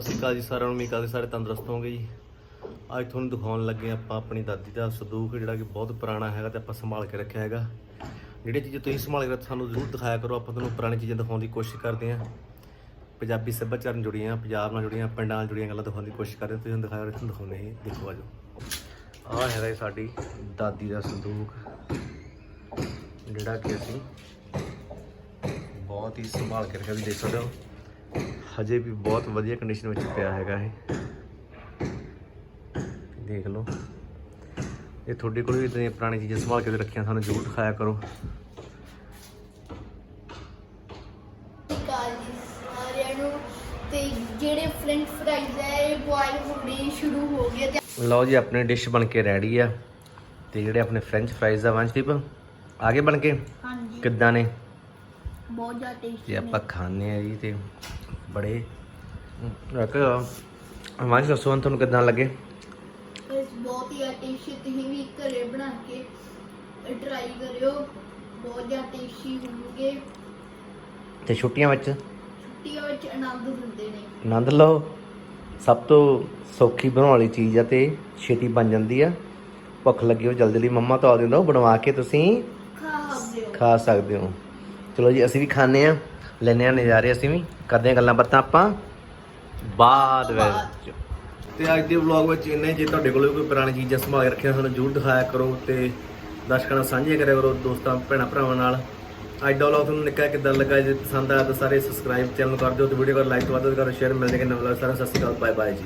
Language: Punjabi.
ਸਤਿ ਸ਼੍ਰੀ ਅਕਾਲ ਜੀ ਸਾਰਿਆਂ ਨੂੰ, ਉਮੀਦ ਕਰਦੇ ਸਾਰੇ ਤੰਦਰੁਸਤ ਹੋਵੋਗੇ ਜੀ। ਅੱਜ ਤੁਹਾਨੂੰ ਦਿਖਾਉਣ ਲੱਗੇ ਆਪਾਂ ਆਪਣੀ ਦਾਦੀ ਦਾ ਸੰਦੂਕ, ਜਿਹੜਾ ਕਿ ਬਹੁਤ ਪੁਰਾਣਾ ਹੈਗਾ ਤੇ ਆਪਾਂ ਸੰਭਾਲ ਕੇ ਰੱਖਿਆ ਹੈਗਾ। ਜਿਹੜੀ ਚੀਜ਼ ਤੁਸੀਂ ਸੰਭਾਲ ਕੇ ਰੱਖ, ਸਾਨੂੰ ਜ਼ਰੂਰ ਦਿਖਾਇਆ ਕਰੋ। ਆਪਾਂ ਤੁਹਾਨੂੰ ਪੁਰਾਣੀ ਚੀਜ਼ਾਂ ਦਿਖਾਉਣ ਦੀ ਕੋਸ਼ਿਸ਼ ਕਰਦੇ ਹਾਂ। ਪੰਜਾਬੀ ਸੱਭਿਆਚਾਰ ਨਾਲ ਜੁੜੀਆਂ, ਪੰਜਾਬ ਨਾਲ ਜੁੜੀਆਂ, ਪਿੰਡਾਂ ਨਾਲ ਜੁੜੀਆਂ ਗੱਲਾਂ ਦਿਖਾਉਣ ਦੀ ਕੋਸ਼ਿਸ਼ ਕਰਦੇ ਹਾਂ। ਤੁਸੀਂ ਦਿਖਾਇਆ ਤੁਹਾਨੂੰ ਦਿਖਾਉਂਦੇ ਹੀ ਜੀ। ਦੇਖੋ ਆਜੋ ਆਹ ਹੈਗਾ ਜੀ ਸਾਡੀ ਦਾਦੀ ਦਾ ਸੰਦੂਕ, ਜਿਹੜਾ ਕਿ ਅਸੀਂ ਬਹੁਤ ਹੀ ਸੰਭਾਲ ਕੇ ਰੱਖਿਆ। ਵੀ ਦੇਖ ਸਕਦੇ ਹੋ। ਹਜੇ ਵੀ ਬਹੁਤ ਵਧੀਆ ਕੰਡੀਸ਼ਨ ਵਿੱਚ ਪਿਆ ਹੈਗਾ ਇਹ। ਦੇਖ ਲਓ। ਇਹ ਤੁਹਾਡੇ ਕੋਲ ਵੀ ਇਦਾਂ ਦੀਆਂ ਪੁਰਾਣੀ ਚੀਜ਼ਾਂ ਸੰਭਾਲ ਕੇ ਰੱਖੀਆਂ ਸਾਨੂੰ ਜ਼ਰੂਰ ਦਿਖਾਇਆ ਕਰੋ। ਕਾਲ ਜੀ ਸਾਰਿਆਂ ਨੂੰ ਤੇ ਜਿਹੜੇ ਫ੍ਰੈਂਚ ਫਰਾਈਜ਼ ਹੈ ਇਹ ਬੋਇਲ ਹੋਣੇ ਸ਼ੁਰੂ ਹੋ ਗਏ ਤੇ ਲਓ ਜੀ ਆਪਣੀ ਡਿਸ਼ ਬਣ ਕੇ ਰੈਡੀ ਆ। ਤੇ ਜਿਹੜੇ ਆਪਣੇ ਫ੍ਰੈਂਚ ਫਰਾਈਜ਼ ਆ ਵੰਸ਼ਦੀਪ ਆਗੇ ਬਣ ਕੇ? ਹਾਂਜੀ। ਕਿੱਦਾਂ ਨੇ? ਬਹੁਤ ਜ਼ਿਆਦਾ ਤੇ ਟੇਸਟੀ ਆਪਾਂ ਖਾਣੇ ਆ ਜੀ ਤੇ ਬੜੇ। ਰੱਖ ਵੰਸ਼ ਦੱਸੋ ਤੁਹਾਨੂੰ ਕਿੱਦਾਂ ਲੱਗੇ? ਇਸ ਬਹੁਤ ਹੀ ਟੇਸਟੀ ਤੁਸੀਂ ਵੀ ਘਰੇ ਬਣਾ ਕੇ ਟਰਾਈ ਕਰਿਓ। ਬਹੁਤ ਜ਼ਿਆਦਾ ਟੇਸਟੀ ਹੋਣਗੇ। ਤੇ ਛੁੱਟੀਆਂ ਵਿੱਚ? ਛੁੱਟੀਆਂ ਵਿੱਚ ਆਨੰਦ ਦਿੰਦੇ ਨੇ। ਆਨੰਦ ਲਓ। ਸਭ ਤੋਂ ਸੌਖੀ ਬਣਾਉਣ ਵਾਲੀ ਚੀਜ਼ ਆ ਤੇ ਛੇਤੀ ਬਣ ਜਾਂਦੀ ਆ। ਭੁੱਖ ਲੱਗੀ ਹੋ ਜਲਦੀ ਜਲਦੀ ਮੰਮਾ ਤੋਂ ਆ ਦਿੰਦਾ ਉਹ ਬਣਵਾ ਕੇ ਤੁਸੀਂ ਖਾ ਲਿਓ ਖਾ ਸਕਦੇ ਹੋ। ਚਲੋ ਜੀ ਅਸੀਂ ਵੀ ਖਾਣੇ ਆ ਲੈਨੇ ਆ ਨਜ਼ਾਰੇ ਅਸੀਂ ਵੀ, ਕਰਦੇ ਆ ਗੱਲਾਂ ਬਾਤਾਂ ਆਪਾਂ। ਬਾਅਦ ਵਿੱਚ। ਤੇ ਅੱਜ ਦੇ ਵਲੌਗ ਵਿੱਚ ਇੰਨਾ ਹੀ, ਜੇ ਤੁਹਾਡੇ ਕੋਲ ਵੀ ਕੋਈ ਪੁਰਾਣੀ ਚੀਜ਼ਾਂ ਸੰਭਾਲ ਕੇ ਰੱਖੀਆਂ ਸਾਨੂੰ ਜ਼ਰੂਰ ਦਿਖਾਇਆ ਕਰੋ ਤੇ ਦਰਸ਼ਕਾਂ ਨਾਲ ਸਾਂਝੇ ਕਰਿਆ ਕਰੋ, ਦੋਸਤਾਂ, ਭੈਣਾਂ, ਭਰਾਵਾਂ ਨਾਲ। ਅੱਜ ਦਾ ਵਲੌਗ ਤੁਹਾਨੂੰ ਨਿੱਕਾ ਕਿਦਾਂ ਲੱਗਾ, ਜੇ ਪਸੰਦ ਆਇਆ ਤਾਂ ਸਾਰੇ ਸਬਸਕ੍ਰਾਈਬ ਚੈਨਲ ਕਰ ਦਿਓ ਤੇ ਵੀਡੀਓ ਕਰ ਲਾਈਕ ਤੋਂ ਵੱਧ ਕਰੋ ਸ਼ੇਅਰ ਮਿਲਦੇ ਕਿ ਨਵੇਂ ਵਲੌਗ ਸਤਿ ਸ਼੍ਰੀ ਅਕਾਲ ਬਾਏ ਬਾਏ ਜੀ।